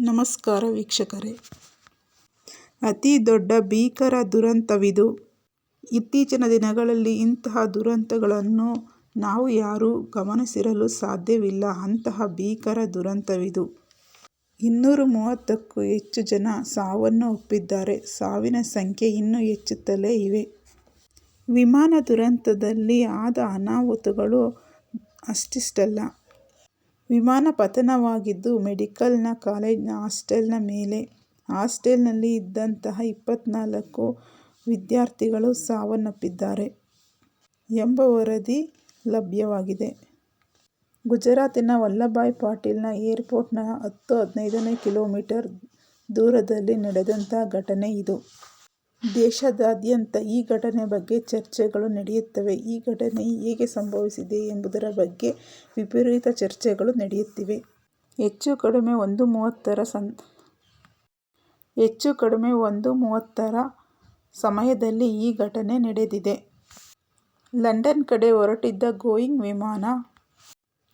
ನಮಸ್ಕಾರ ವೀಕ್ಷಕರೇ. ಅತಿ ದೊಡ್ಡ ಭೀಕರ ದುರಂತವಿದು. ಇತ್ತೀಚಿನ ದಿನಗಳಲ್ಲಿ ಇಂತಹ ದುರಂತಗಳನ್ನು ನಾವು ಯಾರೂ ಗಮನಿಸಿರಲು ಸಾಧ್ಯವಿಲ್ಲ. ಅಂತಹ ಭೀಕರ ದುರಂತವಿದು. ಇನ್ನೂರ ಮೂವತ್ತಕ್ಕೂ ಹೆಚ್ಚು ಜನ ಸಾವನ್ನು ಒಪ್ಪಿದ್ದಾರೆ. ಸಾವಿನ ಸಂಖ್ಯೆ ಇನ್ನೂ ಹೆಚ್ಚುತ್ತಲೇ ಇವೆ. ವಿಮಾನ ದುರಂತದಲ್ಲಿ ಆದ ಅನಾಹುತಗಳು ಅಷ್ಟಿಷ್ಟಲ್ಲ. ವಿಮಾನ ಪತನವಾಗಿದ್ದು ಮೆಡಿಕಲ್ನ ಕಾಲೇಜ್ನ ಹಾಸ್ಟೆಲ್ನ ಮೇಲೆ. ಹಾಸ್ಟೆಲ್ನಲ್ಲಿ ಇದ್ದಂತಹ ಇಪ್ಪತ್ನಾಲ್ಕು ವಿದ್ಯಾರ್ಥಿಗಳು ಸಾವನ್ನಪ್ಪಿದ್ದಾರೆ ಎಂಬ ವರದಿ ಲಭ್ಯವಾಗಿದೆ. ಗುಜರಾತಿನ ವಲ್ಲಭಾಯ್ ಪಾಟೀಲ್ನ ಏರ್ಪೋರ್ಟ್ನ ಹತ್ತು ಹದಿನೈದನೇ ಕಿಲೋಮೀಟರ್ ದೂರದಲ್ಲಿ ನಡೆದಂತಹ ಘಟನೆ ಇದು. ದೇಶಾದ್ಯಂತ ಈ ಘಟನೆ ಬಗ್ಗೆ ಚರ್ಚೆಗಳು ನಡೆಯುತ್ತವೆ. ಈ ಘಟನೆ ಹೇಗೆ ಸಂಭವಿಸಿದೆ ಎಂಬುದರ ಬಗ್ಗೆ ವಿಪರೀತ ಚರ್ಚೆಗಳು ನಡೆಯುತ್ತಿವೆ. ಹೆಚ್ಚು ಕಡಿಮೆ ಒಂದು ಮೂವತ್ತರ ಹೆಚ್ಚು ಕಡಿಮೆ ಒಂದು ಮೂವತ್ತರ ಸಮಯದಲ್ಲಿ ಈ ಘಟನೆ ನಡೆದಿದೆ. ಲಂಡನ್ ಕಡೆ ಹೊರಟಿದ್ದ ಗೋಯಿಂಗ್ ವಿಮಾನ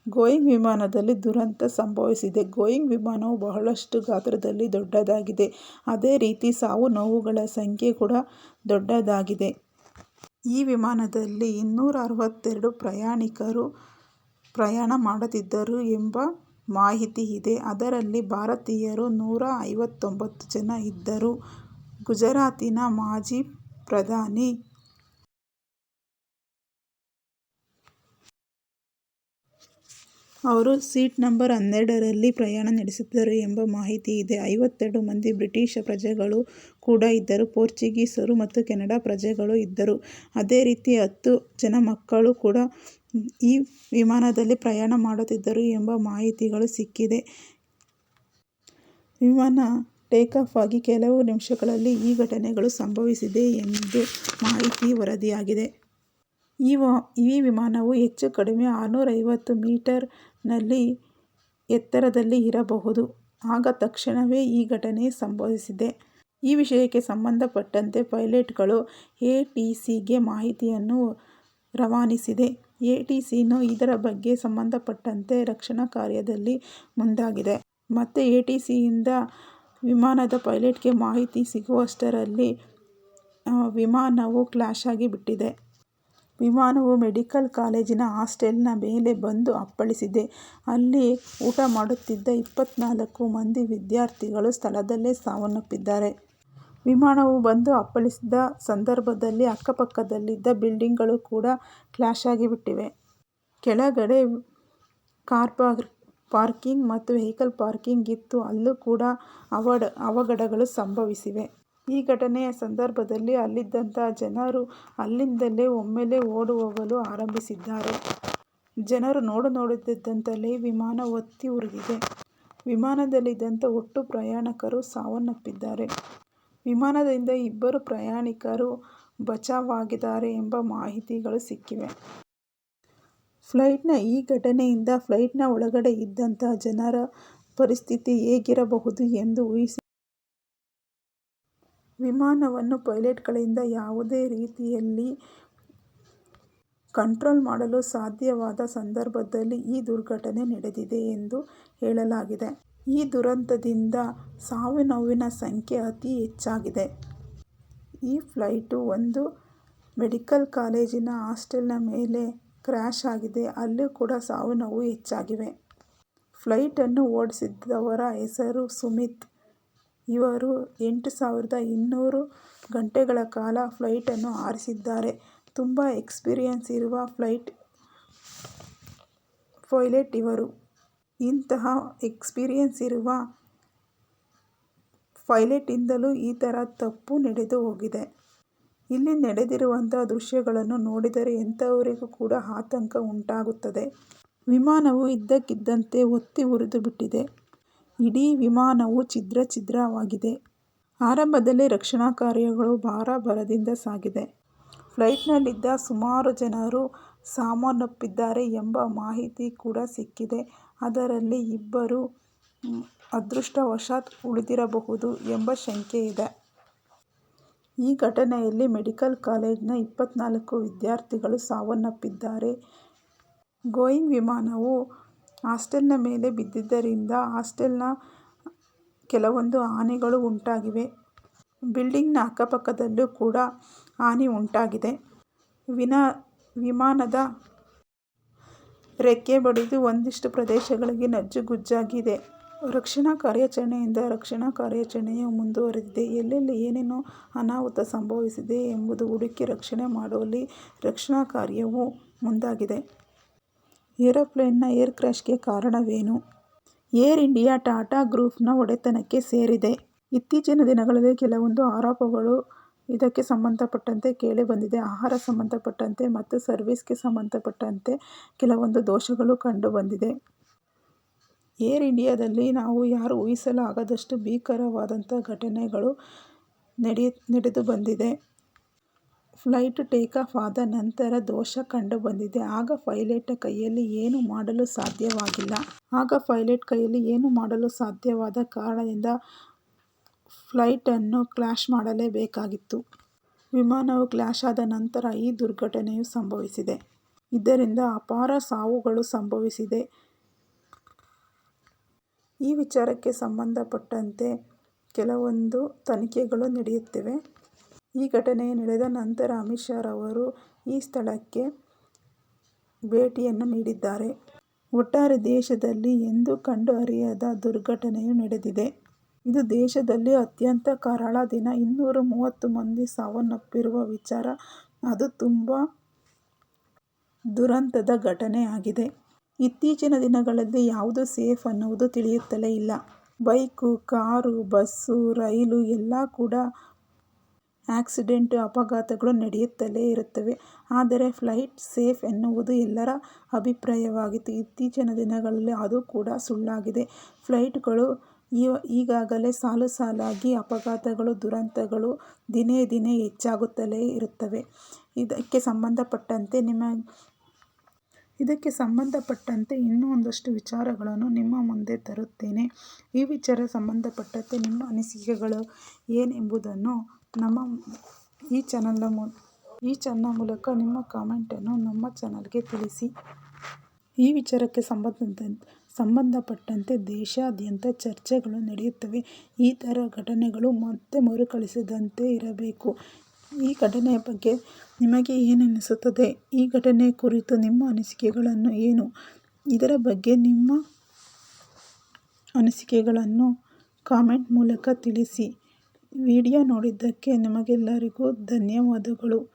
ಬೋಯಿಂಗ್ ವಿಮಾನದಲ್ಲಿ ದುರಂತ ಸಂಭವಿಸಿದೆ. ಗೋಯಿಂಗ್ ವಿಮಾನವು ಬಹಳಷ್ಟು ಗಾತ್ರದಲ್ಲಿ ದೊಡ್ಡದಾಗಿದೆ. ಅದೇ ರೀತಿ ಸಾವು ನೋವುಗಳ ಸಂಖ್ಯೆ ಕೂಡ ದೊಡ್ಡದಾಗಿದೆ. ಈ ವಿಮಾನದಲ್ಲಿ ಇನ್ನೂರ ಅರವತ್ತೆರಡು ಪ್ರಯಾಣಿಕರು ಪ್ರಯಾಣ ಮಾಡುತ್ತಿದ್ದರು ಎಂಬ ಮಾಹಿತಿ ಇದೆ. ಅದರಲ್ಲಿ ಭಾರತೀಯರು ನೂರ ಐವತ್ತೊಂಬತ್ತು ಜನ ಇದ್ದರು. ಗುಜರಾತಿನ ಮಾಜಿ ಪ್ರಧಾನಿ ಅವರು ಸೀಟ್ ನಂಬರ್ ಹನ್ನೆರಡರಲ್ಲಿ ಪ್ರಯಾಣ ನಡೆಸಿದ್ದರು ಎಂಬ ಮಾಹಿತಿ ಇದೆ. ಐವತ್ತೆರಡು ಮಂದಿ ಬ್ರಿಟಿಷ್ ಪ್ರಜೆಗಳು ಕೂಡ ಇದ್ದರು. ಪೋರ್ಚುಗೀಸರು ಮತ್ತು ಕೆನಡಾ ಪ್ರಜೆಗಳು ಇದ್ದರು. ಅದೇ ರೀತಿ ಹತ್ತು ಜನ ಮಕ್ಕಳು ಕೂಡ ಈ ವಿಮಾನದಲ್ಲಿ ಪ್ರಯಾಣ ಮಾಡುತ್ತಿದ್ದರು ಎಂಬ ಮಾಹಿತಿಗಳು ಸಿಕ್ಕಿದೆ. ವಿಮಾನ ಟೇಕಾಫ್ ಆಗಿ ಕೆಲವು ನಿಮಿಷಗಳಲ್ಲಿ ಈ ಘಟನೆಗಳು ಸಂಭವಿಸಿದೆ ಎಂದು ಮಾಹಿತಿ ವರದಿಯಾಗಿದೆ. ಈ ವಿಮಾನವು ಹೆಚ್ಚು ಕಡಿಮೆ ಆರುನೂರೈವತ್ತು ಮೀಟರ್ನಲ್ಲಿ ಎತ್ತರದಲ್ಲಿ ಇರಬಹುದು. ಆಗ ತಕ್ಷಣವೇ ಈ ಘಟನೆ ಸಂಭವಿಸಿದೆ. ಈ ವಿಷಯಕ್ಕೆ ಸಂಬಂಧಪಟ್ಟಂತೆ ಪೈಲಟ್ಗಳು ಎ ಟಿ ಸಿಗೆ ಮಾಹಿತಿಯನ್ನು ರವಾನಿಸಿದೆ. ಎ ಟಿ ಸಿನು ಇದರ ಬಗ್ಗೆ ಸಂಬಂಧಪಟ್ಟಂತೆ ರಕ್ಷಣಾ ಕಾರ್ಯದಲ್ಲಿ ಮುಂದಾಗಿದೆ. ಮತ್ತೆ ಎ ಟಿ ಸಿಯಿಂದ ವಿಮಾನದ ಪೈಲಟ್ಗೆ ಮಾಹಿತಿ ಸಿಗುವಷ್ಟರಲ್ಲಿ ವಿಮಾನವು ಕ್ರ್ಯಾಶ್ ಆಗಿಬಿಟ್ಟಿದೆ ವಿಮಾನವು ಮೆಡಿಕಲ್ ಕಾಲೇಜಿನ ಹಾಸ್ಟೆಲ್ನ ಮೇಲೆ ಬಂದು ಅಪ್ಪಳಿಸಿದೆ. ಅಲ್ಲಿ ಊಟ ಮಾಡುತ್ತಿದ್ದ ಇಪ್ಪತ್ನಾಲ್ಕು ಮಂದಿ ವಿದ್ಯಾರ್ಥಿಗಳು ಸ್ಥಳದಲ್ಲೇ ಸಾವನ್ನಪ್ಪಿದ್ದಾರೆ. ವಿಮಾನವು ಬಂದು ಅಪ್ಪಳಿಸಿದ ಸಂದರ್ಭದಲ್ಲಿ ಅಕ್ಕಪಕ್ಕದಲ್ಲಿದ್ದ ಬಿಲ್ಡಿಂಗ್ಗಳು ಕೂಡ ಕ್ರ್ಯಾಶ್ ಆಗಿಬಿಟ್ಟಿವೆ. ಕೆಳಗಡೆ ಕಾರ್ ಪಾರ್ಕಿಂಗ್ ಮತ್ತು ವೆಹಿಕಲ್ ಪಾರ್ಕಿಂಗ್ ಇತ್ತು. ಅಲ್ಲೂ ಕೂಡ ಅವಘಡಗಳು ಸಂಭವಿಸಿವೆ. ಈ ಘಟನೆಯ ಸಂದರ್ಭದಲ್ಲಿ ಅಲ್ಲಿದ್ದಂಥ ಜನರು ಅಲ್ಲಿಂದಲೇ ಒಮ್ಮೆಲೇ ಓಡಿ ಹೋಗಲು ಆರಂಭಿಸಿದ್ದಾರೆ. ಜನರು ನೋಡು ನೋಡುತ್ತಿದ್ದಂತಲೇ ವಿಮಾನ ಒತ್ತಿ ಉರಿದಿದೆ. ವಿಮಾನದಲ್ಲಿದ್ದಂಥ ಒಟ್ಟು ಪ್ರಯಾಣಿಕರು ಸಾವನ್ನಪ್ಪಿದ್ದಾರೆ. ವಿಮಾನದಿಂದ ಇಬ್ಬರು ಪ್ರಯಾಣಿಕರು ಬಚಾವಾಗಿದ್ದಾರೆ ಎಂಬ ಮಾಹಿತಿಗಳು ಸಿಕ್ಕಿವೆ. ಫ್ಲೈಟ್ನ ಈ ಘಟನೆಯಿಂದ ಫ್ಲೈಟ್ನ ಒಳಗಡೆ ಇದ್ದಂಥ ಜನರ ಪರಿಸ್ಥಿತಿ ಹೇಗಿರಬಹುದು ಎಂದು ಊಹಿಸಿ ವಿಮಾನವನ್ನು ಪೈಲಟ್ಗಳಿಂದ ಯಾವುದೇ ರೀತಿಯಲ್ಲಿ ಕಂಟ್ರೋಲ್ ಮಾಡಲು ಸಾಧ್ಯವಾದ ಸಂದರ್ಭದಲ್ಲಿ ಈ ದುರ್ಘಟನೆ ನಡೆದಿದೆ ಎಂದು ಹೇಳಲಾಗಿದೆ. ಈ ದುರಂತದಿಂದ ಸಾವು-ನೋವಿನ ಸಂಖ್ಯೆ ಅತಿ ಹೆಚ್ಚಾಗಿದೆ. ಈ ಫ್ಲೈಟು ಒಂದು ಮೆಡಿಕಲ್ ಕಾಲೇಜಿನ ಹಾಸ್ಟೆಲ್ನ ಮೇಲೆ ಕ್ರ್ಯಾಶ್ ಆಗಿದೆ. ಅಲ್ಲೂ ಕೂಡ ಸಾವು-ನೋವು ಹೆಚ್ಚಾಗಿವೆ. ಫ್ಲೈಟನ್ನು ಓಡಿಸಿದ್ದವರ ಹೆಸರು ಸುಮಿತ್. ಇವರು ಎಂಟು ಸಾವಿರದ ಇನ್ನೂರು ಗಂಟೆಗಳ ಕಾಲ ಫ್ಲೈಟನ್ನು ಹಾರಿಸಿದ್ದಾರೆ ತುಂಬ ಎಕ್ಸ್ಪೀರಿಯನ್ಸ್ ಇರುವ ಫ್ಲೈಟ್ ಪೈಲಟ್ ಇವರು. ಇಂತಹ ಎಕ್ಸ್ಪೀರಿಯನ್ಸ್ ಇರುವ ಪೈಲಟ್ನಿಂದಲೂ ಈ ಥರ ತಪ್ಪು ನಡೆದು ಹೋಗಿದೆ. ಇಲ್ಲಿ ನಡೆದಿರುವಂತಹ ದೃಶ್ಯಗಳನ್ನು ನೋಡಿದರೆ ಎಂಥವರಿಗೂ ಕೂಡ ಆತಂಕ ಉಂಟಾಗುತ್ತದೆ. ವಿಮಾನವು ಇದ್ದಕ್ಕಿದ್ದಂತೆ ಹೊತ್ತಿ ಉರಿದುಬಿಟ್ಟಿದೆ. ಇಡೀ ವಿಮಾನವು ಛಿದ್ರ ಛಿದ್ರವಾಗಿದೆ ಆರಂಭದಲ್ಲಿ ರಕ್ಷಣಾ ಕಾರ್ಯಗಳು ಭಾರ ಭರದಿಂದ ಸಾಗಿದೆ. ಫ್ಲೈಟ್ನಲ್ಲಿದ್ದ ಸುಮಾರು ಜನರು ಸಾವನ್ನಪ್ಪಿದ್ದಾರೆ ಎಂಬ ಮಾಹಿತಿ ಕೂಡ ಸಿಕ್ಕಿದೆ. ಅದರಲ್ಲಿ ಇಬ್ಬರು ಅದೃಷ್ಟವಶಾತ್ ಉಳಿದಿರಬಹುದು ಎಂಬ ಶಂಕೆ ಇದೆ. ಈ ಘಟನೆಯಲ್ಲಿ ಮೆಡಿಕಲ್ ಕಾಲೇಜ್ನ ಇಪ್ಪತ್ನಾಲ್ಕು ವಿದ್ಯಾರ್ಥಿಗಳು ಸಾವನ್ನಪ್ಪಿದ್ದಾರೆ. ಗೋಯಿಂಗ್ ವಿಮಾನವು ಹಾಸ್ಟೆಲ್ನ ಮೇಲೆ ಬಿದ್ದಿದ್ದರಿಂದ ಹಾಸ್ಟೆಲ್ನ ಕೆಲವೊಂದು ಹಾನಿಗಳು ಉಂಟಾಗಿವೆ. ಬಿಲ್ಡಿಂಗ್ನ ಅಕ್ಕಪಕ್ಕದಲ್ಲೂ ಕೂಡ ಹಾನಿ ಉಂಟಾಗಿದೆ. ವಿಮಾನದ ರೆಕ್ಕೆ ಬಡಿದು ಒಂದಿಷ್ಟು ಪ್ರದೇಶಗಳಿಗೆ ನಜ್ಜುಗುಜ್ಜಾಗಿದೆ. ರಕ್ಷಣಾ ಕಾರ್ಯಾಚರಣೆಯಿಂದ ರಕ್ಷಣಾ ಕಾರ್ಯಾಚರಣೆಯು ಮುಂದುವರೆದಿದೆ. ಎಲ್ಲೆಲ್ಲಿ ಏನೇನು ಅನಾಹುತ ಸಂಭವಿಸಿದೆ ಎಂಬುದು ಹುಡುಕಿ ರಕ್ಷಣೆ ಮಾಡುವಲ್ಲಿ ರಕ್ಷಣಾ ಕಾರ್ಯವು ಮುಂದಾಗಿದೆ. ಏರೋಪ್ಲೇನ್ನ ಏರ್ ಕ್ರ್ಯಾಶ್ಗೆ ಕಾರಣವೇನು? ಏರ್ ಇಂಡಿಯಾ ಟಾಟಾ ಗ್ರೂಪ್ನ ಒಡೆತನಕ್ಕೆ ಸೇರಿದೆ. ಇತ್ತೀಚಿನ ದಿನಗಳಲ್ಲಿ ಕೆಲವೊಂದು ಆರೋಪಗಳು ಇದಕ್ಕೆ ಸಂಬಂಧಪಟ್ಟಂತೆ ಕೇಳಿಬಂದಿದೆ. ಆಹಾರ ಸಂಬಂಧಪಟ್ಟಂತೆ ಮತ್ತು ಸರ್ವಿಸ್ಗೆ ಸಂಬಂಧಪಟ್ಟಂತೆ ಕೆಲವೊಂದು ದೋಷಗಳು ಕಂಡುಬಂದಿದೆ. ಏರ್ ಇಂಡಿಯಾದಲ್ಲಿ ನಾವು ಯಾರು ಊಹಿಸಲು ಆಗದಷ್ಟು ಭೀಕರವಾದಂಥ ಘಟನೆಗಳು ನಡೆದುಬಂದಿದೆ. ಫ್ಲೈಟ್ ಟೇಕಾಫ್ ಆದ ನಂತರ ದೋಷ ಕಂಡುಬಂದಿದೆ. ಆಗ ಪೈಲಟ್ ಕೈಯಲ್ಲಿ ಏನೂ ಮಾಡಲು ಸಾಧ್ಯವಾಗಿಲ್ಲ. ಆಗ ಪೈಲಟ್ ಕೈಯಲ್ಲಿ ಏನು ಮಾಡಲು ಸಾಧ್ಯವಾದ ಕಾರಣದಿಂದ ಫ್ಲೈಟನ್ನು ಕ್ಲಾಶ್ ಮಾಡಲೇಬೇಕಾಗಿತ್ತು. ವಿಮಾನವು ಕ್ಲಾಶ್ ಆದ ನಂತರ ಈ ದುರ್ಘಟನೆಯು ಸಂಭವಿಸಿದೆ. ಇದರಿಂದ ಅಪಾರ ಸಾವುಗಳು ಸಂಭವಿಸಿದೆ. ಈ ವಿಚಾರಕ್ಕೆ ಸಂಬಂಧಪಟ್ಟಂತೆ ಕೆಲವೊಂದು ತನಿಖೆಗಳು ನಡೆಯುತ್ತಿವೆ. ಈ ಘಟನೆ ನಡೆದ ನಂತರ ಅಮಿತ್ ಶಾ ರವರು ಈ ಸ್ಥಳಕ್ಕೆ ಭೇಟಿಯನ್ನು ನೀಡಿದ್ದಾರೆ. ಒಟ್ಟಾರೆ ದೇಶದಲ್ಲಿ ಎಂದು ಕಂಡುಹರಿಯದ ದುರ್ಘಟನೆಯು ನಡೆದಿದೆ. ಇದು ದೇಶದಲ್ಲಿ ಅತ್ಯಂತ ಕರಾಳ ದಿನ. ಇನ್ನೂರ ಮೂವತ್ತು ಮಂದಿ ಸಾವನ್ನಪ್ಪಿರುವ ವಿಚಾರ. ಅದು ತುಂಬಾ ದುರಂತದ ಘಟನೆ ಆಗಿದೆ. ಇತ್ತೀಚಿನ ದಿನಗಳಲ್ಲಿ ಯಾವುದು ಸೇಫ್ ಅನ್ನುವುದು ತಿಳಿಯುತ್ತಲೇ ಇಲ್ಲ. ಬೈಕು, ಕಾರು, ಬಸ್ಸು, ರೈಲು ಎಲ್ಲಾ ಕೂಡ ಆಕ್ಸಿಡೆಂಟ್, ಅಪಘಾತಗಳು ನಡೆಯುತ್ತಲೇ ಇರುತ್ತವೆ. ಆದರೆ ಫ್ಲೈಟ್ ಸೇಫ್ ಎನ್ನುವುದು ಎಲ್ಲರ ಅಭಿಪ್ರಾಯವಾಗಿತ್ತು. ಇತ್ತೀಚಿನ ದಿನಗಳಲ್ಲಿ ಅದು ಕೂಡ ಸುಳ್ಳಾಗಿದೆ. ಫ್ಲೈಟ್ಗಳು ಈಗಾಗಲೇ ಸಾಲು ಸಾಲಾಗಿ ಅಪಘಾತಗಳು, ದುರಂತಗಳು ದಿನೇ ದಿನೇ ಹೆಚ್ಚಾಗುತ್ತಲೇ ಇರುತ್ತವೆ. ಇದಕ್ಕೆ ಸಂಬಂಧಪಟ್ಟಂತೆ ನಿಮ್ಮ ಇದಕ್ಕೆ ಇನ್ನೂ ಒಂದಷ್ಟು ವಿಚಾರಗಳನ್ನು ನಿಮ್ಮ ಮುಂದೆ ತರುತ್ತೇನೆ. ಈ ವಿಚಾರ ಸಂಬಂಧಪಟ್ಟಂತೆ ನಿಮ್ಮ ಅನಿಸಿಕೆಗಳು ಏನೆಂಬುದನ್ನು ನಮ್ಮ ಈ ಚಾನಲ್ನ ಮೂಲಕ ನಿಮ್ಮ ಕಾಮೆಂಟನ್ನು ನಮ್ಮ ಚಾನಲ್ಗೆ ತಿಳಿಸಿ. ಈ ವಿಚಾರಕ್ಕೆ ಸಂಬಂಧಪಟ್ಟಂತೆ ದೇಶಾದ್ಯಂತ ಚರ್ಚೆಗಳು ನಡೆಯುತ್ತವೆ. ಈ ಥರ ಘಟನೆಗಳು ಮತ್ತೆ ಮರುಕಳಿಸದಂತೆ ಇರಬೇಕು. ಈ ಘಟನೆಯ ಬಗ್ಗೆ ನಿಮಗೆ ಏನನ್ನಿಸುತ್ತದೆ ಈ ಘಟನೆ ಕುರಿತು ನಿಮ್ಮ ಅನಿಸಿಕೆಗಳನ್ನು ಏನು? ಇದರ ಬಗ್ಗೆ ನಿಮ್ಮ ಅನಿಸಿಕೆಗಳನ್ನು ಕಾಮೆಂಟ್ ಮೂಲಕ ತಿಳಿಸಿ. ವಿಡಿಯೋ ನೋಡಿದ್ದಕ್ಕೆ ನಿಮಗೆಲ್ಲರಿಗೂ ಧನ್ಯವಾದಗಳು.